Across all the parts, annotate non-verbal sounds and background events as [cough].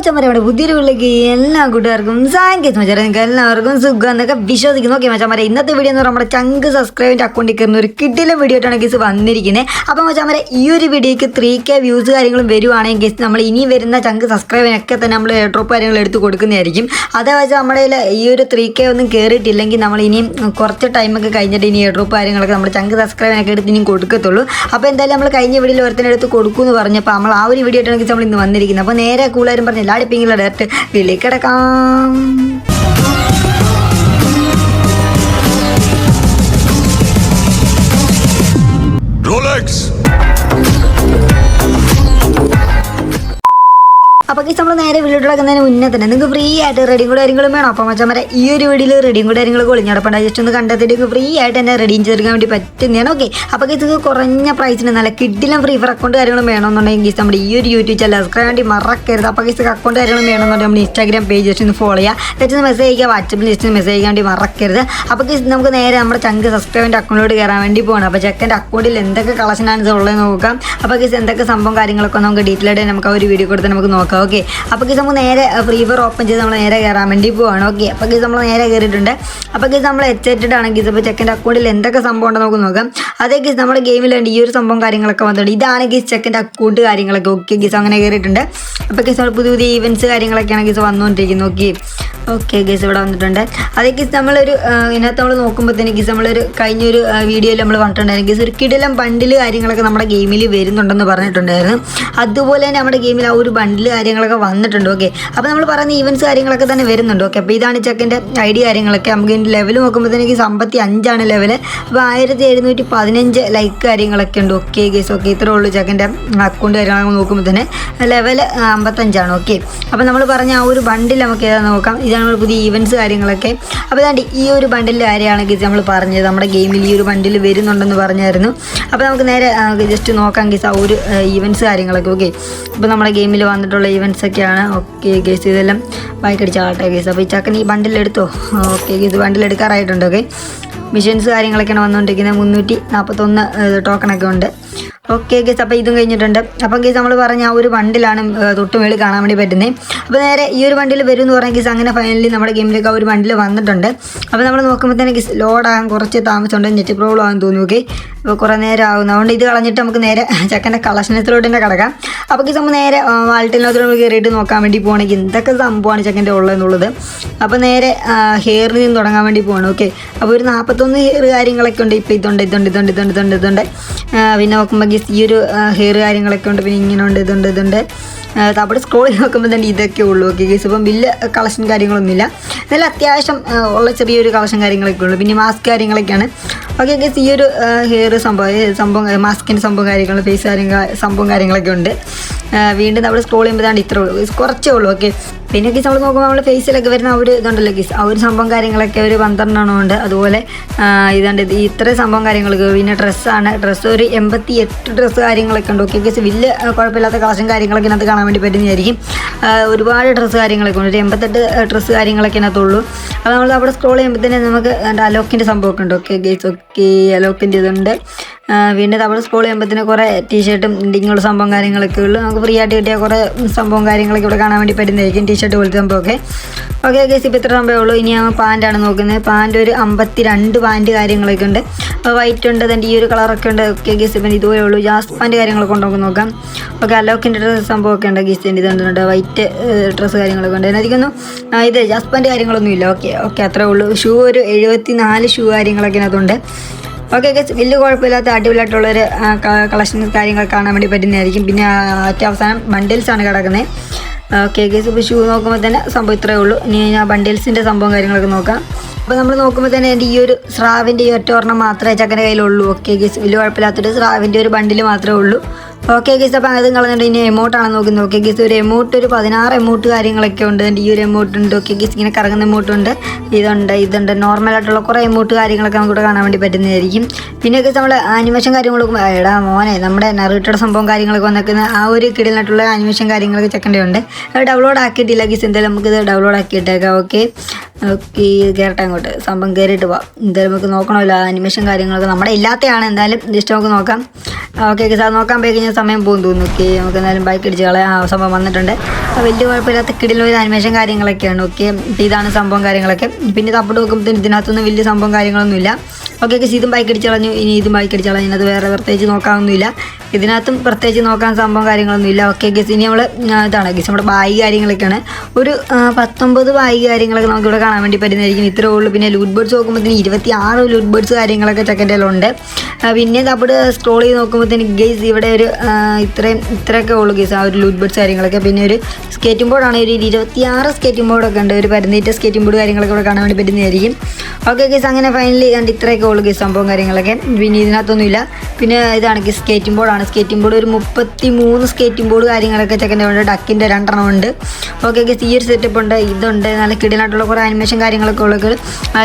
മച്ചന്മാരെ നമ്മുടെ പുതിയൊരു എല്ലാ കൂട്ടുകാർക്കും സാങ്കേത് മച്ചാരെ നിങ്ങൾക്ക് എല്ലാവർക്കും സുഖം എന്നൊക്കെ വിശ്വസിക്കുന്നു. ഓക്കെ മച്ചന്മാരെ ഇന്നത്തെ വീഡിയോ എന്ന് നമ്മുടെ ചങ്ക് സബ്സ്ക്രൈബിന്റെ അക്കൗണ്ടിൽ കയറുന്ന ഒരു കിട്ടിലെ വീഡിയോ ആയിട്ടാണ് ഗീസ് വന്നിരിക്കുന്നത് അപ്പോൾ മച്ചന്മാരെ ഈ ഒരു വീഡിയോയ്ക്ക് ത്രീ കെ വ്യൂസ് കാര്യങ്ങളും വരുവാണെങ്കിൽ ഗീസ് നമ്മൾ ഇനി വരുന്ന ചങ്ക് സബ്സ്ക്രൈബിനൊക്കെ തന്നെ നമ്മൾ ഡ്രോപ്പ് കാര്യങ്ങൾ എടുത്ത് കൊടുക്കുന്നതായിരിക്കും. അതേ വെച്ചാൽ നമ്മുടെ ഈ ഒരു ത്രീ കെ ഒന്നും കയറിയിട്ടില്ലെങ്കിൽ നമ്മൾ ഇനിയും കുറച്ച് ടൈമൊക്കെ കഴിഞ്ഞിട്ട് ഇനി ഡ്രോപ്പ് കാര്യങ്ങളൊക്കെ നമ്മൾ ചങ്ക് സബ്സ്ക്രൈബിനൊക്കെ എടുത്ത് ഇനിയും കൊടുക്കത്തുള്ളൂ. അപ്പോൾ എന്തായാലും നമ്മൾ കഴിഞ്ഞ വീഡിയോയിൽ ഒരുത്തിനെടുത്ത് കൊടുക്കുമെന്ന് പറഞ്ഞപ്പോൾ നമ്മൾ ആ ഒരു വീഡിയോ ആയിട്ടാണ് നമ്മൾ ഇന്ന് വന്നിരിക്കുന്നത്. അപ്പോൾ നേരെ நல்லா அடிப்பீங்களா டேரக்டர் விலை கிடக்காம். ரோலெக்ஸ் അപ്പോൾ ഈ നമ്മൾ നേരെ വീഡിയോ കിടക്കുന്നതിന് മുന്നേ തന്നെ നിങ്ങൾക്ക് ഫ്രീ ആയിട്ട് റെഡിയും കൂടെ കാര്യങ്ങളും വേണം. അപ്പോൾ മച്ചന്മാരെ ഈ ഒരു വീഡിയോയിൽ റെഡിയും കൂടെ കാര്യങ്ങൾ ഒളിഞ്ഞടപ്പണ്ട ജസ്റ്റ് ഒന്ന് കണ്ടെത്തിയിട്ട് ഫ്രീ ആയിട്ട് തന്നെ റെഡിയും ചെയ്തെടുക്കാൻ വേണ്ടി പറ്റുന്നതാണ്. ഓക്കെ അപ്പോൾ ഇത് കുറഞ്ഞ പ്രൈസിന് നല്ല കിഡിലും ഫ്രീ ഫയർ അക്കൗണ്ട് കാര്യങ്ങളും വേണമെന്നുണ്ടെങ്കിൽ നമ്മുടെ ഈ ഒരു യൂട്യൂബ് ചാനൽ സബ്സ്ക്രൈബ് വേണ്ടി മറക്കരുത്. അപ്പോൾ ഈ അക്കൗണ്ട് കാര്യങ്ങളും വേണമെന്നുണ്ടെങ്കിൽ നമ്മൾ ഇൻസ്റ്റാഗ്രാം പേജ് ജസ്റ്റ് ഒന്ന് ഫോളോ ചെയ്യുക ജസ്റ്റ് മെസ്സേജ് അയക്കുക വാട്സപ്പിൽ ജസ്റ്റ് മെസ്സേജ് അയക്കാൻ വേണ്ടി മറക്കരുത്. അപ്പോൾ നമുക്ക് നേരെ നമ്മുടെ ചങ്ക് സബ്സ്ക്രൈബിന്റെ അക്കൗണ്ടിലോട്ട് കയറാൻ വേണ്ടി പോകണം അപ്പോൾ ചെക്കന്റെ അക്കൗണ്ടിൽ എന്തൊക്കെ കളക്ഷനാണ് ഉള്ളത് നോക്കാം. അപ്പോൾ എന്തൊക്കെ സംഭവം കാര്യങ്ങളൊക്കെ നമുക്ക് ഡീറ്റെയിൽ ആയിട്ട് നമുക്ക് ആ ഒരു വീഡിയോ കൊടുത്ത് നമുക്ക് നോക്കാം. ഓക്കെ അപ്പോൾ കേസ് നമ്മൾ നേരെ ഫ്രീ ഫയർ ഓപ്പൺ ചെയ്ത് നമ്മൾ നേരെ കയറാൻ വേണ്ടി പോവാണ്. ഓക്കെ അപ്പോൾ കേസ് നമ്മൾ നേരെ കയറിയിട്ടുണ്ട് അപ്പോൾ കേസ് നമ്മൾ എച്ചേറ്റഡ് ആണെങ്കിൽ ഇപ്പോൾ ചെക്കന്റെ അക്കൗണ്ടിൽ എന്തൊക്കെ സംഭവം ഉണ്ടെന്ന് നമുക്ക് നോക്കാം. അതേ ഗീസ് നമ്മുടെ വേണ്ടി ഈ ഒരു സംഭവം കാര്യങ്ങളൊക്കെ വന്നിട്ടുണ്ട്. ഇതാണ് ഗീസ് ചെക്കന്റെ അക്കൗണ്ട് കാര്യങ്ങളൊക്കെ. ഓക്കെ ഗീസ് അങ്ങനെ കയറിയിട്ടുണ്ട് അപ്പോൾ ഗീസ് നമ്മൾ പുതിയ പുതിയ ഈവന്റ്സ് കാര്യങ്ങളൊക്കെയാണ് ഗീസ് വന്നുകൊണ്ടിരിക്കുന്നത് ഓക്കെ ഓക്കെ ഗീസ് ഇവിടെ വന്നിട്ടുണ്ട്. അതേ ഗീസ് നമ്മളൊരു ഇതിനകത്ത് നമ്മൾ നോക്കുമ്പോഴത്തേന് ഗീസ് നമ്മളൊരു കഴിഞ്ഞൊരു വീഡിയോയിൽ നമ്മൾ പറഞ്ഞിട്ടുണ്ടായിരുന്നു. ഗീസ് ഒരു കിടിലം ബണ്ടിൽ കാര്യങ്ങളൊക്കെ നമ്മുടെ ഗെയിമിൽ വരുന്നുണ്ടെന്ന് പറഞ്ഞിട്ടുണ്ടായിരുന്നു. അതുപോലെ തന്നെ നമ്മുടെ ഗെയിമിൽ ആ ഒരു ബണ്ടിൽ കാര്യങ്ങളൊക്കെ വന്നിട്ടുണ്ട് ഓക്കെ അപ്പോൾ നമ്മൾ പറയുന്ന ഈവന്റ്സ് കാര്യങ്ങളൊക്കെ തന്നെ വരുന്നുണ്ട് ഓക്കെ അപ്പോൾ ഇതാണ് ചെക്കന്റെ ഐ ഡി കാര്യങ്ങളൊക്കെ. നമുക്ക് ഇതിന്റെ ലെവൽ നോക്കുമ്പോഴത്തേക്ക് സമ്പത്തി അഞ്ചാണ് ലെവൽ അപ്പോൾ ആയിരത്തി എഴുന്നൂറ്റി പതിനഞ്ച് ലൈക്ക് കാര്യങ്ങളൊക്കെ ഉണ്ട് ഓക്കെ ഗേസ് ഓക്കെ ഇത്രേ ഉള്ളൂ ചെക്കന്റെ അക്കൗണ്ട് കാര്യങ്ങളൊക്കെ നോക്കുമ്പോൾ തന്നെ. ലെവൽ അമ്പത്തഞ്ചാണ് ഓക്കെ അപ്പോൾ നമ്മൾ പറഞ്ഞ ആ ഒരു ബണ്ടിൽ നമുക്ക് ഏതാ നോക്കാം. ഇതാണ് പുതിയ ഈവന്റ്സ് കാര്യങ്ങളൊക്കെ. അപ്പോൾ ഇതാണ്ട് ഈ ഒരു ബണ്ടിൽ കാര്യമാണ് ഗീസ് നമ്മൾ പറഞ്ഞത്? നമ്മുടെ ഗെയിമിൽ ഈ ഒരു ബണ്ടിൽ വരുന്നുണ്ടെന്ന് പറഞ്ഞായിരുന്നു. അപ്പോൾ നമുക്ക് നേരെ ജസ്റ്റ് നോക്കാം ഗീസ് ആ ഒരു ഈവന്റ്സ് കാര്യങ്ങളൊക്കെ ഓക്കെ അപ്പോൾ നമ്മുടെ ഗെയിമിൽ വന്നിട്ടുള്ള ഈവന്റ്സ് ഒക്കെയാണ്. ഓക്കെ ഗേസ് ഇതെല്ലാം ബൈക്കടിച്ചാട്ടെ ഗേസ് അപ്പോൾ ഈ ചക്കൻ ഈ ബണ്ടിലെടുത്തോ ഓക്കെ ഗേസ് ബണ്ടിലെടുക്കാറായിട്ടുണ്ട് ഓക്കെ മിഷൻസ് കാര്യങ്ങളൊക്കെയാണ് വന്നുകൊണ്ടിരിക്കുന്നത്. മുന്നൂറ്റി നാൽപ്പത്തൊന്ന് ടോക്കണൊക്കെ ഉണ്ട്. ഓക്കെ ഗേസ് അപ്പോൾ ഇതും കഴിഞ്ഞിട്ടുണ്ട്. അപ്പം ഗേസ് നമ്മൾ പറഞ്ഞ ആ ഒരു വണ്ടിലാണ് തൊട്ട് മേളിൽ കാണാൻ വേണ്ടി പറ്റുന്നത് അപ്പോൾ നേരെ ഈ ഒരു വണ്ടിയിൽ വരും എന്ന് പറഞ്ഞാൽ ഗീസ് അങ്ങനെ ഫൈനലി നമ്മുടെ ഗെയിമിലേക്ക് ആ ഒരു ബണ്ടിൽ വന്നിട്ടുണ്ട്. അപ്പോൾ നമ്മൾ നോക്കുമ്പോൾ തന്നെ ഗീസ് ലോഡാകാൻ കുറച്ച് താമസമുണ്ട്. നെറ്റ് പ്രോബ്ലം ആകും തോന്നുന്നു ഓക്കെ അപ്പോൾ കുറേ നേരം ആകുന്നു അതുകൊണ്ട് ഇത് കളഞ്ഞിട്ട് നമുക്ക് നേരെ ചെക്കന്റെ കളക്ഷനത്തിലോട്ട് തന്നെ കിടക്കാം. അപ്പോൾ ഗീസ് നമ്മൾ നേരെ വാൾട്ടിനകത്തോട് കയറിയിട്ട് നോക്കാൻ വേണ്ടി പോകണമെങ്കിൽ എന്തൊക്കെ സംഭവമാണ് ചെക്കന്റെ ഉള്ളതെന്നുള്ളത് അപ്പോൾ നേരെ ഹെയറിൽ നിന്ന് തുടങ്ങാൻ വേണ്ടി പോകണം ഓക്കെ അപ്പോൾ ഒരു നാൽപ്പത്തൊന്ന് ഹെയർ കാര്യങ്ങളൊക്കെ ഉണ്ട്. ഇപ്പോൾ ഇതുണ്ട് ഇതുണ്ട് ഇതുണ്ട് ഇതുണ്ട് ഇതുണ്ട് ഇതുണ്ട്. പിന്നെ നോക്കുമ്പോൾ ഗീസ് ഈ ഒരു ഹെയർ കാര്യങ്ങളൊക്കെ ഉണ്ട് പിന്നെ ഇങ്ങനെ ഉണ്ട് ഇതുണ്ട് ഇതുണ്ട്. അവിടെ സ്ക്രോൾ നോക്കുമ്പോൾ തന്നെ ഇതൊക്കെ ഉള്ളൂ ഓക്കെ ഗൈസ് ഇപ്പം വലിയ കളക്ഷൻ കാര്യങ്ങളൊന്നുമില്ല. നല്ല അത്യാവശ്യം ഉള്ള ചെറിയൊരു കളക്ഷൻ കാര്യങ്ങളൊക്കെ ഉള്ളൂ. പിന്നെ മാസ്ക് കാര്യങ്ങളൊക്കെയാണ്. ഓക്കെ ഗൈസ് ഈ ഒരു ഹെയർ സംഭവം സംഭവം മാസ്കിന്റെ സംഭവം കാര്യങ്ങൾ ഫേസ് കാര്യങ്ങൾ സംഭവം കാര്യങ്ങളൊക്കെ ഉണ്ട്. വീണ്ടും നമ്മൾ സ്ക്രോൾ ചെയ്യുമ്പോൾ ഇതാണ് ഇത്രേ ഉള്ളൂ. കുറച്ചേ ഉള്ളൂ ഓക്കെ പിന്നെ ഗീസ് നമ്മൾ നോക്കുമ്പോൾ നമ്മൾ ഫേസിലൊക്കെ വരുന്ന ആ ഒരു ഇതുണ്ടല്ലോ ഗീസ് ആ ഒരു സംഭവം കാര്യങ്ങളൊക്കെ ഒരു പന്ത്രണ്ടെണ്ണം ഉണ്ട് അതുപോലെ ഇതുണ്ട് ഇത് ഇത്രയും സംഭവം കാര്യങ്ങളൊക്കെ പിന്നെ ഡ്രസ്സാണ് ഡ്രസ്സ് ഒരു എൺപത്തി എട്ട് ഡ്രസ്സ് കാര്യങ്ങളൊക്കെ ഉണ്ട് ഓക്കെ ഗീസ് വലിയ കുഴപ്പമില്ലാത്ത കളക്ഷൻ കാര്യങ്ങളൊക്കെ ഇതിനകത്ത് കാണാൻ വേണ്ടി പറ്റുന്നതായിരിക്കും. ഒരുപാട് ഡ്രസ്സ് കാര്യങ്ങളൊക്കെ ഉണ്ട്. ഒരു എൺപത്തെട്ട് ഡ്രസ്സ് കാര്യങ്ങളൊക്കെ ഇതിനകത്തുള്ളൂ. അപ്പോൾ നമ്മൾ അവിടെ സ്ക്രോൾ ചെയ്യുമ്പോൾ തന്നെ നമുക്ക് അലോക്കിന്റെ സംഭവമൊക്കെ ഉണ്ട് ഓക്കെ ഗീസ് ഓക്കെ അലോക്കിന്റെ ഇതുണ്ട്. വീണ്ടും നമ്മൾ സ്കൂൾ ചെയ്യുമ്പോഴത്തേന് കുറേ ടീഷർട്ടും ഇങ്ങനെയുള്ള സംഭവം കാര്യങ്ങളൊക്കെ ഉള്ളൂ. നമുക്ക് ഫ്രീ ആയിട്ട് കിട്ടിയ കുറേ സംഭവം കാര്യങ്ങളൊക്കെ ഇവിടെ കാണാൻ വേണ്ടി പറ്റുന്നതായിരിക്കും. ടീഷർട്ട് പോലത്തെ സംഭവമൊക്കെ. ഓക്കെ ഗേസ് ഇപ്പോൾ ഇത്ര സംഭവമേ ഉള്ളൂ. ഇനി നമ്മൾ പാന്റാണ് നോക്കുന്നത്. പാന്റ് ഒരു അമ്പത്തി രണ്ട് പാന്റ് കാര്യങ്ങളൊക്കെ ഉണ്ട്. അപ്പോൾ വൈറ്റ് ഉണ്ട് അതിന്റെ ഈ ഒരു കളറൊക്കെ ഉണ്ട്. ഓക്കെ ഗീസ് ഇപ്പം ഇതുപോലെ ഉള്ളൂ. ജാസ് പാന്റ് കാര്യങ്ങളൊക്കെ ഉണ്ടോ നമുക്ക് നോക്കാം. ഓക്കെ അലോക്കിന്റെ ഡ്രസ്സ് സംഭവമൊക്കെ ഉണ്ട് ഗീസിന്റെ ഇതുണ്ട് വൈറ്റ് ഡ്രസ്സ് കാര്യങ്ങളൊക്കെ ഉണ്ട്. എനിക്കൊന്നും ഇത് ജാസ് പാന്റ് കാര്യങ്ങളൊന്നും ഇല്ല ഓക്കെ ഓക്കെ അത്രേ ഉള്ളൂ. ഷൂ ഒരു എഴുപത്തി നാല് ഷൂ കാര്യങ്ങളൊക്കെ ഇതിനകത്തുണ്ട്. ഓക്കെ ഗസ് വലിയ കുഴപ്പമില്ലാത്ത അടിപൊളിയായിട്ടുള്ളൊരു കളക്ഷൻ കാര്യങ്ങൾ കാണാൻ വേണ്ടി പറ്റുന്നതായിരിക്കും. പിന്നെ ഏറ്റവും അവസാനം ബണ്ടിൽസാണ് കിടക്കുന്നത്. ഓക്കെ ഗസ് ഇപ്പോൾ ഷൂ നോക്കുമ്പോൾ തന്നെ സംഭവം ഇത്രയേ ഉള്ളൂ. ഇനി ഞാൻ ബണ്ടിൽസിന്റെ സംഭവം കാര്യങ്ങളൊക്കെ നോക്കാം. അപ്പോൾ നമ്മൾ നോക്കുമ്പോൾ തന്നെ എന്റെ ഈ ഒരു സ്രാവിന്റെ ഈ ഒറ്റ ഒരെണ്ണം മാത്രമേ ചക്കന്റെ കയ്യിലുള്ളൂ. ഓക്കെ ഗസ് വലിയ കുഴപ്പമില്ലാത്തൊരു സ്രാവിന്റെ ഒരു ബണ്ടിൽ മാത്രമേ ഉള്ളൂ. ഓക്കെ ഗീസ് അപ്പോൾ അതും കളഞ്ഞിട്ട് ഇനി എമൗട്ടാണ് നോക്കുന്നത് ഓക്കെ ഗീസ് ഒരു എമൗട്ട് ഒരു പതിനാറ് എമൗട്ട് കാര്യങ്ങളൊക്കെ ഉണ്ട്. ഈ ഒരു എമൗട്ട് ഉണ്ട്. ഓക്കെ ഗീസ് ഇങ്ങനെ കറങ്ങുന്ന എമൗട്ട് ഉണ്ട്. ഇതുണ്ട് ഇതുണ്ട്. നോർമലായിട്ടുള്ള കുറേ എമൗട്ട് കാര്യങ്ങളൊക്കെ നമുക്ക് കാണാൻ വേണ്ടി പറ്റുന്നതായിരിക്കും. പിന്നെ ഗീസ് നമ്മൾ ആനിമേഷൻ കാര്യങ്ങളൊക്കെ എടാ മോനെ നമ്മുടെ നറുട്ടയുടെ സംഭവം കാര്യങ്ങളൊക്കെ വന്നിരിക്കുന്ന ആ ഒരു കിടലായിട്ടുള്ള ആനിമേഷൻ കാര്യങ്ങളൊക്കെ ചെക്കേണ്ടതുണ്ട് ഡൗൺലോഡ് ആക്കിയിട്ടില്ല ഗീസ് എന്തായാലും നമുക്കിത് ഡൗൺലോഡ് ആക്കിയിട്ടേക്കാം. ഓക്കെ ഓക്കെ കയറട്ടെ അങ്ങോട്ട്. സംഭവം കയറിയിട്ട് പോവാം. എന്തായാലും നമുക്ക് നോക്കണമല്ലോ അനിമേഷൻ കാര്യങ്ങളൊക്കെ. നമ്മുടെ ഇല്ലാത്തതാണ് എന്തായാലും. ജസ്റ്റ് നമുക്ക് നോക്കാം. ഓക്കെ ഓക്കെ സാർ നോക്കാൻ പോയി കഴിഞ്ഞാൽ സമയം പോകും തോന്നുന്നു. ഓക്കെ നമുക്ക് എന്തായാലും ബൈക്ക് അടിച്ച് കളയാം. സംഭവം വന്നിട്ടുണ്ട്. വലിയ കുഴപ്പമില്ലാത്ത കിടിലൊരു അനിമേഷൻ കാര്യങ്ങളൊക്കെയാണ്. ഓക്കെ ഇതാണ് സംഭവം കാര്യങ്ങളൊക്കെ. പിന്നെ തപ്പിട്ട് നോക്കുമ്പോഴത്തേന് ഇതിനകത്തൊന്നും വലിയ സംഭവം കാര്യങ്ങളൊന്നുമില്ല. ഓക്കെ ഓക്കെ ഇതും ബൈക്ക് അടിച്ച് കളഞ്ഞു. ഇനി ഇതും ബൈക്ക് അടിച്ച് കളഞ്ഞു. അത് വേറെ പ്രത്യേകിച്ച് നോക്കാനൊന്നുമില്ല. ഇതിനകത്തും പ്രത്യേകിച്ച് നോക്കാൻ സംഭവം കാര്യങ്ങളൊന്നുമില്ല. ഓക്കെ ഗസ് ഇനി നമ്മൾ ഇതാണ് ഗസ് നമ്മുടെ ബായി കാര്യങ്ങളൊക്കെയാണ്. ഒരു പത്തൊമ്പത് ബായി കാര്യങ്ങളൊക്കെ നമുക്കിവിടെ കാണാൻ വേണ്ടി പറ്റുന്നതായിരിക്കും. ഇത്രേ ഉള്ളൂ. പിന്നെ ലൂട്ട് ബേർഡ്സ് നോക്കുമ്പോഴത്തേന് ഇരുപത്തി ആറ് ലൂട്ട് ബേർഡ്സ് കാര്യങ്ങളൊക്കെ ചെക്കന്റെ ഉണ്ട് പിന്നെ അവിടെ സ്ക്രോൾ ചെയ്ത് നോക്കുമ്പോഴത്തേന് ഗെയ്സ് ഇവിടെ ഒരു ഇത്രയും ഇത്രയൊക്കെ ഉള്ളൂ ഗെയ്സ് ആ ഒരു ലൂട്ട് ബേർഡ്സ് കാര്യങ്ങളൊക്കെ. പിന്നെ ഒരു സ്കേറ്റിംഗ് ബോർഡാണ് ഒരു ഇരുപത്തി ആറ് സ്കേറ്റിംഗ് ബോർഡൊക്കെ ഉണ്ട്. ഒരു പരുന്നേറ്റ സ്കേറ്റിംഗ് ബോർഡ് കാര്യങ്ങളൊക്കെ ഇവിടെ കാണാൻ വേണ്ടി പറ്റുന്നതായിരിക്കും. ഓക്കെ ഗെയ്സ് അങ്ങനെ ഫൈനലി കണ്ട് ഇത്രയൊക്കെ ഉള്ളൂ ഗെയ്സ് സംഭവം കാര്യങ്ങളൊക്കെ. പിന്നെ ഇതിനകത്തൊന്നുമില്ല. പിന്നെ ഇതാണ് ഗെയ്സ് സ്കേറ്റിംഗ് ബോർഡാണ് സ്കേറ്റിംഗ് ബോർഡ് ഒരു മുപ്പത്തി മൂന്ന് സ്കേറ്റിംഗ് ബോർഡ് കാര്യങ്ങളൊക്കെ ചെക്കന്റെ ഉണ്ട് ഡക്കിന്റെ രണ്ടെണ്ണം ഉണ്ട്. ഓക്കെ ഗെയ്സ് ഈ ഒരു സെറ്റപ്പ് ഉണ്ട്. ഇതുണ്ട്. നല്ല കിടിലായിട്ടുള്ള കുറേ അനിമേഷൻ കാര്യങ്ങളൊക്കെ ഉള്ളത്.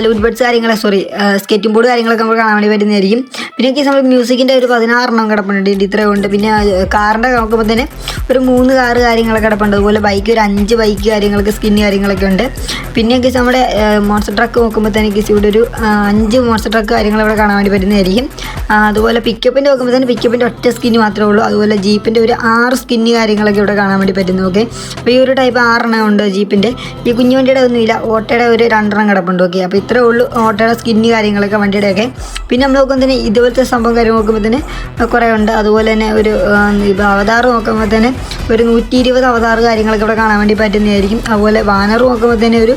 ലൂട്ട് ബഡ്സ് കാര്യങ്ങളെ സോറി സ്കേറ്റിംഗ് ബോർഡ് കാര്യങ്ങളൊക്കെ നമുക്ക് കാണാൻ വേണ്ടി പറ്റുന്നതായിരിക്കും. പിന്നെ എനിക്ക് നമ്മൾ മ്യൂസിക്കിന്റെ ഒരു പതിനാറെണ്ണം കിടപ്പുണ്ട് ഇത് ഇത്രയും ഉണ്ട്. പിന്നെ കാറിന്റെ നോക്കുമ്പോൾ തന്നെ ഒരു മൂന്ന് കാറ് കാര്യങ്ങളൊക്കെ കിടപ്പുണ്ട്. അതുപോലെ ബൈക്ക് ഒരു അഞ്ച് ബൈക്ക് കാര്യങ്ങളൊക്കെ സ്കിൻ കാര്യങ്ങളൊക്കെ ഉണ്ട്. പിന്നെ ഗസ് നമ്മുടെ മോൺസ്റ്റർ ട്രക്ക് നോക്കുമ്പോൾ തന്നെ ഗസ് ഇവിടെ ഒരു അഞ്ച് മോൺസ്റ്റർ ട്രക്ക് കാര്യങ്ങൾ ഇവിടെ കാണാൻ വേണ്ടി പറ്റുന്നതായിരിക്കും. അതുപോലെ പിക്കപ്പിന്റെ നോക്കുമ്പോൾ തന്നെ പിക്കപ്പിന്റെ ഒറ്റ സ്കിന്ന് മാത്രമേ ഉള്ളൂ. അതുപോലെ ജീപ്പിന്റെ ഒരു ആറ് സ്കിന്ന് കാര്യങ്ങളൊക്കെ ഇവിടെ കാണാൻ വേണ്ടി പറ്റുന്നു ഓക്കെ അപ്പോൾ ഈ ഒരു ടൈപ്പ് ആറെണ്ണം ഉണ്ട് ജീപ്പിന്റെ ഈ കുഞ്ഞു വണ്ടിയുടെ ഒന്നുമില്ല ഓട്ടയുടെ ഒരു രണ്ടെണ്ണം കിടപ്പുണ്ട് ഓക്കെ അപ്പോൾ ഇത്രേ ഉള്ളൂ ഓട്ടയുടെ സ്കിന്ന് കാര്യങ്ങളൊക്കെ വണ്ടിയുടെയൊക്കെ പിന്നെ നമ്മൾ നോക്കുമ്പോൾ തന്നെ ഇതുപോലത്തെ സംഭവം കാര്യം നോക്കുമ്പോൾ തന്നെ കുറേ ഉണ്ട്. അതുപോലെ തന്നെ ഒരു അവതാർ നോക്കുമ്പോൾ തന്നെ ഒരു നൂറ്റി ഇരുപത് അവതാർ കാര്യങ്ങളൊക്കെ ഇവിടെ കാണാൻ വേണ്ടി പറ്റുന്നതായിരിക്കും. അതുപോലെ ബാനർ നോക്കുമ്പോൾ തന്നെ ഒരു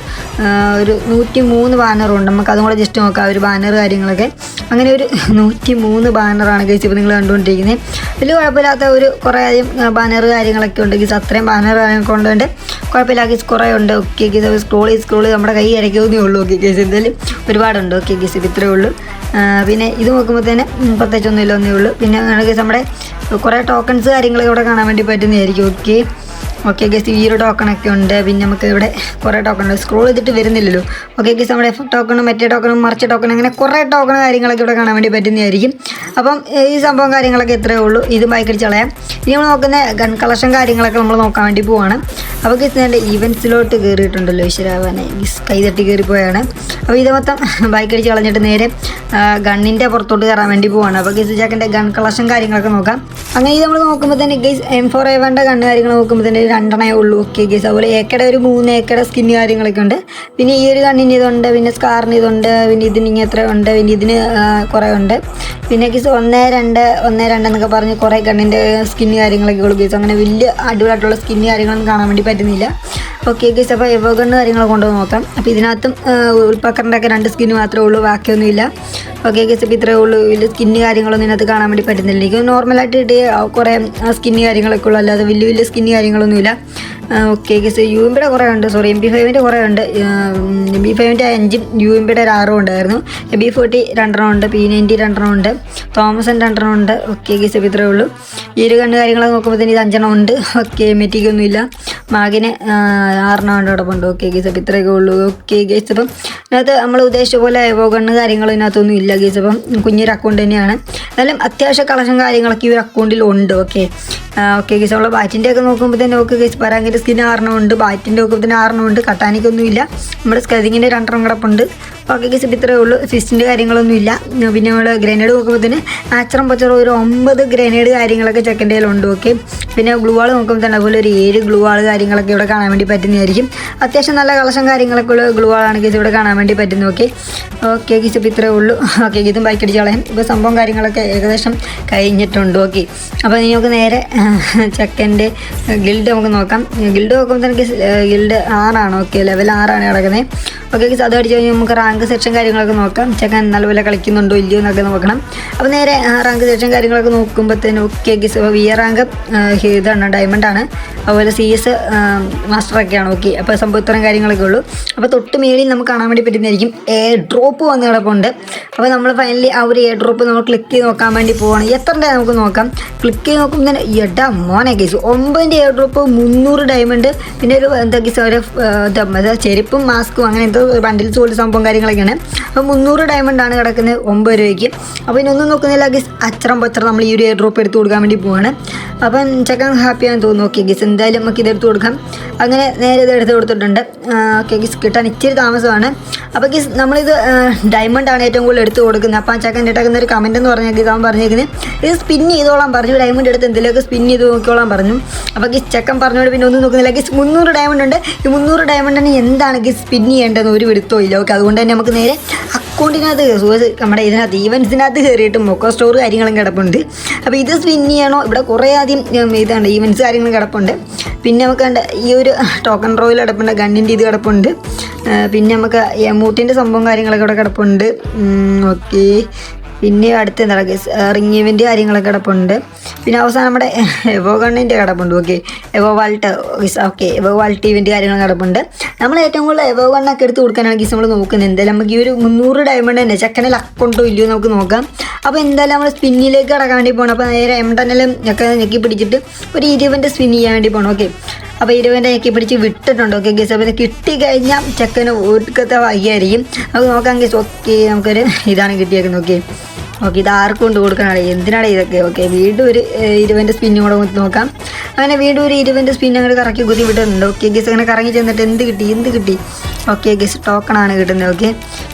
ഒരു നൂറ്റി മൂന്ന് ബാനറുണ്ട് നമുക്ക് അതും കൂടെ ജസ്റ്റ് നോക്കാം. ഒരു ബാനർ കാര്യങ്ങളൊക്കെ. അങ്ങനെ ഒരു [laughs] നൂറ്റി മൂന്ന് ബാനറാണ് ഗൈസ് ഇപ്പോൾ നിങ്ങൾ കണ്ടുകൊണ്ടിരിക്കുന്നത് വലിയ കുഴപ്പമില്ലാത്ത ഒരു കുറേ അധികം ബാനർ കാര്യങ്ങളൊക്കെ ഉണ്ട് ഗീസ് അത്രയും ബാനർ കാര്യങ്ങളൊക്കെ ഉണ്ടുകൊണ്ട് കുഴപ്പമില്ല ഗീസ് കുറേ ഉണ്ട്. ഓക്കെ ഗീസ് സ്ക്രോൾ ചെയ്ത് സ്ക്രോൾ ചെയ്ത് നമ്മുടെ കൈ അരയ്ക്കുന്നേ ഉള്ളൂ. ഓക്കെ ഗീസ് എന്തായാലും ഒരുപാടുണ്ട്. ഓക്കെ ഗീസ് ഇത് ഇത്രയേ ഉള്ളൂ. പിന്നെ ഇത് നോക്കുമ്പോൾ തന്നെ പ്രത്യേകിച്ചൊന്നുമില്ല ഒന്നേ ഉള്ളൂ. പിന്നെ നമ്മുടെ കുറേ ടോക്കൺസ് കാര്യങ്ങളൊക്കെ ഇവിടെ കാണാൻ വേണ്ടി പറ്റുന്നതായിരിക്കും. ഓക്കെ ഓക്കെ ഗസ് ഈ ഒരു ടോക്കണൊക്കെ ഉണ്ട്. പിന്നെ നമുക്ക് ഇവിടെ കുറേ ടോക്കൺ ഉണ്ട്. സ്ക്രോൾ ചെയ്തിട്ട് വരുന്നില്ലല്ലോ. ഓക്കെ ഗസ് നമ്മുടെ ടോക്കണും മറ്റേ ടോക്കണും മറിച്ച ടോക്കൺ അങ്ങനെ കുറേ ടോക്കൺ കാര്യങ്ങളൊക്കെ ഇവിടെ കാണാൻ വേണ്ടി പറ്റുന്നതായിരിക്കും. അപ്പം ഈ സംഭവം കാര്യങ്ങളൊക്കെ ഇത്രയേ ഉള്ളൂ. ഇത് ബൈക്കടിച്ച് കളയാം ഇനി നമ്മൾ നോക്കുന്ന ഗൺ കളക്ഷൻ കാര്യങ്ങളൊക്കെ നമ്മൾ നോക്കാൻ വേണ്ടി പോവാണ്. അപ്പോൾ ഗസ് എന്റെ ഈവൻസിലോട്ട് കയറിയിട്ടുണ്ടല്ലോ ഈശ്വരാവനെ. ഗസ് കൈ തട്ടി കയറിപ്പോയാണ് അപ്പോൾ ഇത് മൊത്തം ബൈക്കടിച്ച് കളഞ്ഞിട്ട് നേരെ ഗണ്ണിന്റെ പുറത്തോട്ട് കയറാൻ വേണ്ടി പോവാണ്. അപ്പോൾ ഗസ് ജാക്കിന്റെ ഗൺ കളക്ഷൻ കാര്യങ്ങളൊക്കെ നോക്കാം. അങ്ങനെ ഇത് നമ്മൾ നോക്കുമ്പോൾ തന്നെ ഗൈസ് എം ഫോർ എവന്റെ ഗണ്ണ് കാര്യങ്ങൾ നോക്കുമ്പോൾ തന്നെ രണ്ടെണ്ണേ ഉള്ളൂ. ഓക്കെ ഗീസ് അതുപോലെ ഏക്കടെ ഒരു മൂന്ന് ഏക്കടെ സ്കിൻ കാര്യങ്ങളൊക്കെ ഉണ്ട്. പിന്നെ ഈ ഒരു കണ്ണിന് ഇതുണ്ട് പിന്നെ സ്കാറിന് ഇതുണ്ട് പിന്നെ ഇതിന് ഇങ്ങനെ എത്ര ഉണ്ട് പിന്നെ ഇതിന് കുറേ ഉണ്ട്. പിന്നെ ഗീസ് ഒന്ന് രണ്ട് ഒന്ന് രണ്ട് എന്നൊക്കെ പറഞ്ഞ് കുറേ കണ്ണിന്റെ സ്കിന്ന് കാര്യങ്ങളൊക്കെ ഉള്ളൂ ഗീസ് അങ്ങനെ വലിയ അടിപൊളിയായിട്ടുള്ള സ്കിന്ന് കാര്യങ്ങളൊന്നും കാണാൻ വേണ്ടി പറ്റുന്നില്ല. ഓക്കെ ഗൈസ് അപ്പോൾ എവോ ഗണ്ണ് കാര്യങ്ങൾ കൊണ്ടുവന്ന് നോക്കാം. അപ്പോൾ ഇതിനകത്തും ഉൾപ്പക്കറിന്റെയൊക്കെ രണ്ട് സ്കിന്ന് മാത്രമേ ഉള്ളൂ ബാക്കിയൊന്നുമില്ല. ഓക്കെ ഗൈസ് ഇപ്പോൾ ഇത്രയേ ഉള്ളൂ. വലിയ സ്കിന്ന് കാര്യങ്ങളൊന്നും ഇതിനകത്ത് കാണാൻ വേണ്ടി പറ്റുന്നില്ല. എനിക്ക് നോർമലായിട്ട് കിട്ടിയ കുറേ സ്കിന്ന് കാര്യങ്ങളൊക്കെ ഉള്ളൂ. അല്ലാതെ വലിയ വലിയ സ്കിന്ന് കാര്യങ്ങളൊന്നുമില്ല. ഓക്കെ ഗസ് യു എം പിയുടെ കുറേ ഉണ്ട്. സോറി എം ബി ഫൈവിന്റെ കുറേ ഉണ്ട്. എം ബി ഫൈവിന്റെ അഞ്ചും യു എം പിയുടെ ഒരു ആറും ഉണ്ടായിരുന്നു. എം ബി ഫോർട്ടി രണ്ടെണ്ണം ഉണ്ട്. പി നയന്റി രണ്ടെണ്ണം ഉണ്ട്. തോമസൻ രണ്ടെണ്ണം ഉണ്ട്. ഓക്കെ ഗസ് അപ്പോൾ ഇത്രയേ ഉള്ളൂ. ഈ ഒരു കണ്ണ് കാര്യങ്ങളൊക്കെ നോക്കുമ്പോഴത്തേന് ഇത് അഞ്ചെണ്ണം ഉണ്ട്. ഓക്കെ മെറ്റിക്കൊന്നുമില്ല മാഗിന് ആറെണ്ണം ഉണ്ട് കിടപ്പുണ്ട് ഓക്കെ ഗസ് അപ്പോൾ ഇത്രയൊക്കെ ഉള്ളൂ. ഓക്കെ ഗസ് അപ്പം ഇതിനകത്ത് നമ്മൾ ഉദ്ദേശിച്ച പോലെ കണ്ണ് കാര്യങ്ങളും ഇതിനകത്തൊന്നും ഇല്ല ഗസ് അപ്പം കുഞ്ഞൊരു അക്കൗണ്ട് തന്നെയാണ്. എന്നാലും അത്യാവശ്യ കളക്ഷൻ കാര്യങ്ങളൊക്കെ ഈ ഒരു അക്കൗണ്ടിൽ ഉണ്ട്. ഓക്കെ ഓക്കെ ഗസ് നമ്മൾ ബാറ്റിന്റെ ഒക്കെ നോക്കുമ്പോൾ തന്നെ ഓക്കെ ഗീസ് പരാങ്കിന്റെ സ്കിൻ ആറണമുണ്ട് ബാറ്റിന്റെ ഒക്കെ തന്നെ ആറെണ്ണം ഉണ്ട് കട്ടാനിക്കൊന്നും ഇല്ല. നമ്മുടെ സ്കതിങ്ങിന്റെ രണ്ടെണ്ണം കിടപ്പുണ്ട് ഓക്കെ കിസിപ്പ് ഇത്രയേ ഉള്ളൂ. ഫിസ്റ്റിന്റെ കാര്യങ്ങളൊന്നുമില്ല പിന്നെ നമ്മൾ ഗ്രനേഡ് നോക്കുമ്പോൾ തന്നെ ആച്ചറും പച്ചറും ഒരു ഒമ്പത് ഗ്രനേഡ് കാര്യങ്ങളൊക്കെ ചെക്കന്റെ കയ്യിലുണ്ട് ഓക്കെ പിന്നെ ഗ്ലൂ വാൾ നോക്കുമ്പോൾ തന്നെ അതുപോലെ ഒരു ഏഴ് ഗ്ലൂ വാൾ കാര്യങ്ങളൊക്കെ ഇവിടെ കാണാൻ വേണ്ടി പറ്റുന്നതായിരിക്കും. അത്യാവശ്യം നല്ല കളക്ഷൻ കാര്യങ്ങളൊക്കെ ഉള്ള ഗ്ലൂ വാളാണ് ഗീസ് ഇവിടെ കാണാൻ വേണ്ടി പറ്റുന്നത് ഓക്കെ ഓക്കെ കിസിപ്പ് ഇത്രയേ ഉള്ളൂ. ഓക്കെ ഇതും ബൈക്ക് അടിച്ച് കളയാം. ഇപ്പോൾ സംഭവം കാര്യങ്ങളൊക്കെ ഏകദേശം കഴിഞ്ഞിട്ടുണ്ട് ഓക്കെ അപ്പോൾ നമുക്ക് നേരെ [laughs] ചെക്കന്റെ ഗിൽഡ് നമുക്ക് നോക്കാം. ഗിൽഡ് നോക്കുമ്പോൾ തന്നെ ഗിൽഡ് ആറാണ്. ഓക്കെ ലെവൽ ആറാണ് കിടക്കുന്നത് ഓക്കെ അത് അടിച്ച് കഴിഞ്ഞാൽ നമുക്ക് റാങ്ക് സെക്ഷൻ കാര്യങ്ങളൊക്കെ നോക്കാം. ചെക്കൻ നല്ലപോലെ കളിക്കുന്നുണ്ടോ ഇല്ലയോ എന്നൊക്കെ നോക്കണം. അപ്പോൾ നേരെ റാങ്ക് സെക്ഷൻ കാര്യങ്ങളൊക്കെ നോക്കുമ്പോഴത്തേനും ഓക്കെ ഗീസ് അപ്പോൾ വി റാങ്ക് ഇതാണ് ഡയമണ്ട് ആണ്. അതുപോലെ സി എസ് മാസ്റ്ററൊക്കെയാണ് ഓക്കെ അപ്പോൾ സംഭവത്തരം കാര്യങ്ങളൊക്കെ ഉള്ളൂ. അപ്പോൾ തൊട്ട് മേളിൽ നമുക്ക് കാണാൻ വേണ്ടി പറ്റുന്നതായിരിക്കും എയർ ഡ്രോപ്പ് വന്ന് കിടപ്പുണ്ട്. അപ്പോൾ നമ്മൾ ഫൈനലി ആ ഒരു എയർ ഡ്രോപ്പ് നമ്മൾ ക്ലിക്ക് ചെയ്ത് നോക്കാൻ വേണ്ടി പോവാണ്. എത്രന്റെ നമുക്ക് നോക്കാം. ക്ലിക്ക് ചെയ്ത് നോക്കുമ്പോൾ തന്നെ എടാ മോനെ കേസ് ഒമ്പതിന്റെ എയർ ഡ്രോപ്പ് മുന്നൂറ് ഡയമണ്ട് പിന്നെ ഒരു എന്താ എന്താ ചെരുപ്പും മാസ്കും അങ്ങനെ എന്തോ ബണ്ടിൽ പോലെ സംഭവം കാര്യങ്ങളൊക്കെയാണ്. അപ്പോൾ മുന്നൂറ് ആണ് കിടക്കുന്നത് ഒമ്പത് രൂപയ്ക്ക്. അപ്പോൾ ഇനൊന്നും നോക്കുന്നില്ല ഗിസ് അച്ചറം പച്ചറം നമ്മൾ ഈ ഒരു എയർ ഡ്രോപ്പ് എടുത്ത് കൊടുക്കാൻ വേണ്ടി പോവാണ്. അപ്പം ചെക്കൻ ഹാപ്പിയാണെന്ന് തോന്നുന്നു. ഓക്കെ ഗിസ് എന്തായാലും നമുക്ക് ഇത് എടുത്ത് കൊടുക്കാം. കൊടുക്കാം അങ്ങനെ നേരെ ഇത് എടുത്ത് കൊടുത്തിട്ടുണ്ട്. ഓക്കെ ഗിസ് കിട്ടാൻ ഇച്ചിരി താമസമാണ്. അപ്പോൾ ഗിസ് നമ്മളിത് ഡയമണ്ട് ആണ് ഏറ്റവും കൂടുതൽ എടുത്ത് കൊടുക്കുന്നത്. അപ്പോൾ ആ ചക്കൻ ഇട്ടേക്കുന്ന ഒരു കമന്റ് എന്ന് പറഞ്ഞാൽ ഗിസ് അവൻ പറഞ്ഞേക്കുന്നത് ഇത് സ്പിൻ ചെയ്തോളാം. പറഞ്ഞു ഡയമണ്ട് എടുത്ത് എന്തെങ്കിലുമൊക്കെ സ്പിൻ ചെയ്ത് നോക്കിയോളാം പറഞ്ഞു. അപ്പോൾ ഗിസ് ചെക്കൻ പറഞ്ഞോട് പിന്നെ ഒന്നും നോക്കുന്നില്ല ഗിസ് മുന്നൂറ് ഡയമണ്ട് ഉണ്ട്. ഈ മുന്നൂറ് ഡയമണ്ടിന് എന്താണ് ഗിസ് സ്പിൻ ചെയ്യേണ്ടതെന്ന് ഒരു വിടുത്തോ ഇല്ല. ഓക്കെ അതുകൊണ്ട് തന്നെ നമുക്ക് നേരെ അക്കൗണ്ടിനകത്ത് നമ്മുടെ ഇതിനകത്ത് ഈവൻസിനകത്ത് കയറിയിട്ട് മൊക്കോ സ്റ്റോർ കാര്യങ്ങളും കിടപ്പുണ്ട്. അപ്പോൾ ഇത് സ്പിൻ ചെയ്യണോ? ഇവിടെ കുറേ ആദ്യം ഇതാണ് ഈവൻസ് കാര്യങ്ങളും കിടപ്പുണ്ട്. പിന്നെ നമുക്ക് കണ്ട ഈ ഒരു ടോക്കൺ റോയിൽ കിടപ്പുണ്ട് ഗണ്ണിന്റെ ഇത് കിടപ്പുണ്ട്. പിന്നെ നമുക്ക് എമൂട്ടിന്റെ സംഭവം കാര്യങ്ങളൊക്കെ ഇവിടെ കിടപ്പുണ്ട്. ഓക്കെ പിന്നെ അടുത്ത എന്താ റിങ് ഇവന്റ് കാര്യങ്ങളൊക്കെ കിടപ്പുണ്ട് പിന്നെ അവസാനം നമ്മുടെ [laughs] എവോ ഗണ്ണിന്റെ കിടപ്പുണ്ട് okay. Evo vault okay Evo vault event കാര്യങ്ങൾ കിടപ്പുണ്ട് നമ്മൾ ഏറ്റവും കൂടുതൽ എവോ ഗണ്ണൊക്കെ എടുത്ത് കൊടുക്കാനാണെങ്കിൽ നമ്മൾ നോക്കുന്നത് എന്തായാലും നമുക്ക് ഈ ഒരു മുന്നൂറ് ഡയമണ്ട് തന്നെ ചെക്കനിൽ അക്കൗണ്ടോ ഇല്ലയോ നമുക്ക് നോക്കാം. അപ്പോൾ എന്തായാലും നമ്മൾ സ്പിന്നിലേക്ക് കിടക്കാൻ വേണ്ടി പോകണം അപ്പോൾ നേരെ എം ടെന്നിലും ഒക്കെ ഞെക്കി പിടിച്ചിട്ട് ഒരു ഇരുപതിന്റെ സ്പിൻ ചെയ്യാൻ വേണ്ടി പോകണം ഓക്കെ. അപ്പോൾ ഇരുപതിന്റെ ഞെക്കി പിടിച്ച് വിട്ടിട്ടുണ്ട് ഓക്കെ ഗീസ് അപ്പോൾ ഇത് കിട്ടിക്കഴിഞ്ഞാൽ ചെക്കന് ഒടുക്കത്തെ വയ്യായിരിക്കും അപ്പോൾ നോക്കാം ഗീസ് ഓക്കെ നമുക്കൊരു ഇതാണ് കിട്ടിയേക്കുന്നത് ഓക്കെ ഓക്കെ ഇത് ആർക്കും കൊണ്ട് കൊടുക്കാനാണ്. എന്തിനാണ് ഇതൊക്കെ ഓക്കെ വീണ്ടും ഒരു ഇരുപതിന്റെ സ്പിന്നും കൂടെ നോക്കാം. അങ്ങനെ വീണ്ടും ഒരു ഇരുപതിന്റെ സ്പിൻ കറക്കി കുത്തി വിട്ടിട്ടുണ്ട് ഓക്കെ ഗീസ് അങ്ങനെ കറങ്ങി ചെന്നിട്ട് എന്ത് കിട്ടി? എന്ത് കിട്ടി? ഓക്കെ ടോക്കൺ ടോക്കണാണ് കിട്ടുന്നത് ഓക്കെ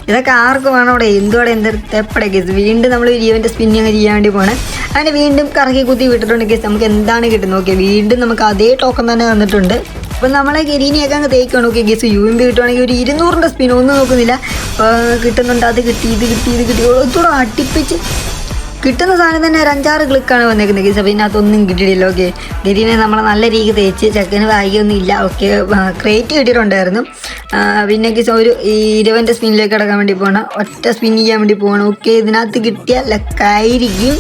ഇതൊക്കെ ആർക്ക് വേണം അവിടെ എന്തോടെ എന്ത് എപ്പോഴേ ഗസ് വീണ്ടും നമ്മൾ ഇരിയവന്റെ സ്പിന്നിങ് ചെയ്യാൻ വേണ്ടി പോകണം അങ്ങനെ വീണ്ടും കറക്കി കുത്തി വിട്ടിട്ടുണ്ട് ഗസ് നമുക്ക് എന്താണ് കിട്ടുന്നത് ഓക്കെ വീണ്ടും നമുക്ക് അതേ ടോക്കൺ തന്നെ തന്നിട്ടുണ്ട്. അപ്പം നമ്മളെ ഗരീനിയൊക്കെ അങ്ങ് തേക്കാണ് ഓക്കെ ഗസ് യു എം കിട്ടുവാണെങ്കിൽ ഒരു ഇരുന്നൂറിന്റെ സ്പിൻ ഒന്നും നോക്കുന്നില്ല. കിട്ടുന്നുണ്ട് അത് കിട്ടി ഇത് കിട്ടി ഇത് കിട്ടി. ഒത്തുകൂടെ അട്ടിപ്പിച്ച് കിട്ടുന്ന സാധനം തന്നെ ഒരു അഞ്ചാറ് ക്ലിക്കാണ് വന്നേക്കുന്നത്. ഗീസ് അപ്പോൾ ഇതിനകത്തൊന്നും കിട്ടിയിട്ടില്ല ഓക്കെ ഗരീനെ നമ്മൾ നല്ല രീതിക്ക് തേച്ച് ചെക്കന് വായിക്കൊന്നും ഇല്ല ഓക്കെ ക്രേറ്റ് കിട്ടിയിട്ടുണ്ടായിരുന്നു. പിന്നെ ഗീസ് ഒരു ഈ ഇരുപതിന്റെ സ്പിന്നിലേക്ക് കിടക്കാൻ വേണ്ടി പോകണം ഒറ്റ സ്പിൻ ചെയ്യാൻ വേണ്ടി പോകണം ഓക്കെ ഇതിനകത്ത് കിട്ടിയ ലക്കായിരിക്കും.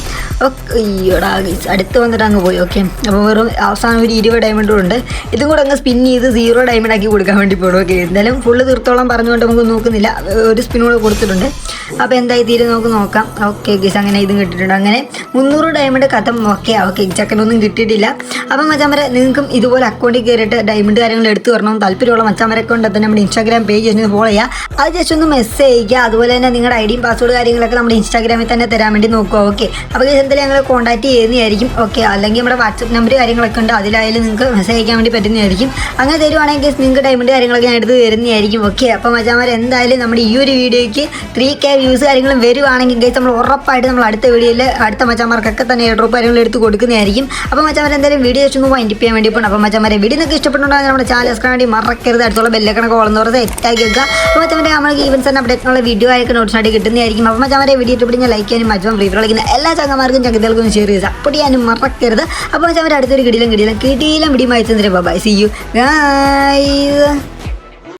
അയ്യോടാ അടുത്ത് വന്നിട്ട് അങ്ങ് പോയി ഓക്കെ അപ്പോൾ വെറും അവസാനം ഒരു ഇരുപത് ഡയമണ്ടും ഉണ്ട്. ഇതും കൂടെ അങ്ങ് സ്പിൻ ചെയ്ത് സീറോ ഡയമണ്ട് ആക്കി കൊടുക്കാൻ വേണ്ടി പോകണം ഓക്കെ എന്തായാലും ഫുള്ള് തീർത്തോളം പറഞ്ഞുകൊണ്ട് നമുക്ക് നോക്കുന്നില്ല. ഒരു സ്പിൻ കൂടെ കൊടുത്തിട്ടുണ്ട്. അപ്പോൾ എന്തായി തീരെ നമുക്ക് നോക്കാം. ഓക്കെ ഗീസ് അങ്ങനെ ഇതും കിട്ടിയിട്ടുണ്ട്. അങ്ങനെ മുന്നൂറ് ഡയമണ്ട് കഥം ഓക്കെ ഓക്കെ ചക്കനൊന്നും കിട്ടിയിട്ടില്ല. അപ്പം മച്ചാമരെ നിങ്ങൾക്കും ഇതുപോലെ അക്കൗണ്ടിൽ കയറിയിട്ട് ഡയമണ്ട് കാര്യങ്ങൾ എടുത്തു വരണം. താല്പര്യമുള്ള മച്ചാമരെ കൊണ്ട് തന്നെ നമ്മുടെ ഇൻസ്റ്റാഗ്രാം പേജ് ഒന്ന് ഫോളോ ചെയ്യുക അത് ജസ്റ്റ് ഒന്ന് മെസ്സേജ് അയക്കുക അതുപോലെ തന്നെ നിങ്ങളുടെ ഐ ഡിയും പാസ്വേഡ് കാര്യങ്ങളൊക്കെ നമ്മുടെ ഇൻസ്റ്റാഗ്രാമിൽ തന്നെ തരാൻ വേണ്ടി നോക്കുക ഓക്കെ അപ്പോൾ എന്തായാലും ഞങ്ങൾ കോൺടാക്ട് ചെയ്യുന്നതായിരിക്കും. ഓക്കെ അല്ലെങ്കിൽ നമ്മുടെ വാട്സപ്പ് നമ്പർ കാര്യങ്ങളൊക്കെ ഉണ്ട്. അതിലായാലും നിങ്ങൾക്ക് മെസ്സേജ് അയക്കാൻ വേണ്ടി പറ്റുന്നതായിരിക്കും. അങ്ങനെ തരുവാണെങ്കിൽ നിങ്ങൾക്ക് ഡയമണ്ട് കാര്യങ്ങളൊക്കെ ഞാൻ എടുത്ത് തരുന്നതായിരിക്കും. ഓക്കെ അപ്പോൾ മജാമാർ എന്തായാലും നമ്മുടെ ഈ ഒരു വീഡിയോയ്ക്ക് ത്രീ കെ വ്യൂസ് കാര്യങ്ങളും വരുവാണെങ്കിൽ ഗൈസ് നമ്മൾ ഉറപ്പായിട്ട് നമ്മൾ അടുത്ത വീഡിയോയിൽ അടുത്ത മച്ചാമാർക്കൊക്കെ തന്നെ ഡ്രോപ്പ് കാര്യങ്ങൾ എടുത്ത് കൊടുക്കുന്നതായിരിക്കും. അപ്പോൾ മച്ചാമാർ എന്തായാലും വീഡിയോ ഒന്ന് വൈൻഡ് ചെയ്യാൻ വേണ്ടി പോകണം അപ്പോൾ മച്ചാമാരെ വീഡിയോ നിങ്ങൾക്ക് ഇഷ്ടപ്പെട്ടുണ്ടെങ്കിൽ നമ്മുടെ ചാനൽ സബ്സ്ക്രൈബ് വേണ്ടി മറക്കരുത്. അടുത്തുള്ള ബെല്ലക്കണക്ക് വളർന്നു പറഞ്ഞത് സെറ്റാക്കി വെക്കുക. അപ്പോൾ മച്ചാമാരെ നമ്മൾക്ക് ഈവൻസ് തന്നെ അപ്ഡേറ്റ് ഉള്ള വീഡിയോ നോട്ട്സ് ആയിട്ട് കിട്ടുന്നതായിരിക്കും. അപ്പോൾ മച്ചാമാരെ വീഡിയോ ഇട്ട് ഞാൻ ലൈക്ക് ചെയ്യാനും മറ്റും ഫ്രീ കളിക്കുന്ന എല്ലാ ചങ്ങന്മാർക്കും ചങ്കത്തികൾക്കും ഷെയർ ചെയ്ത് സപ്പോർട്ട് ചെയ്യാനും മറക്കരുത്. അപ്പോൾ അവർ അടുത്തൊരു കിടിലും കിടിലും കിടിയിലും പിടിയും തന്നെ ബൈ സി യു ഗൈസ്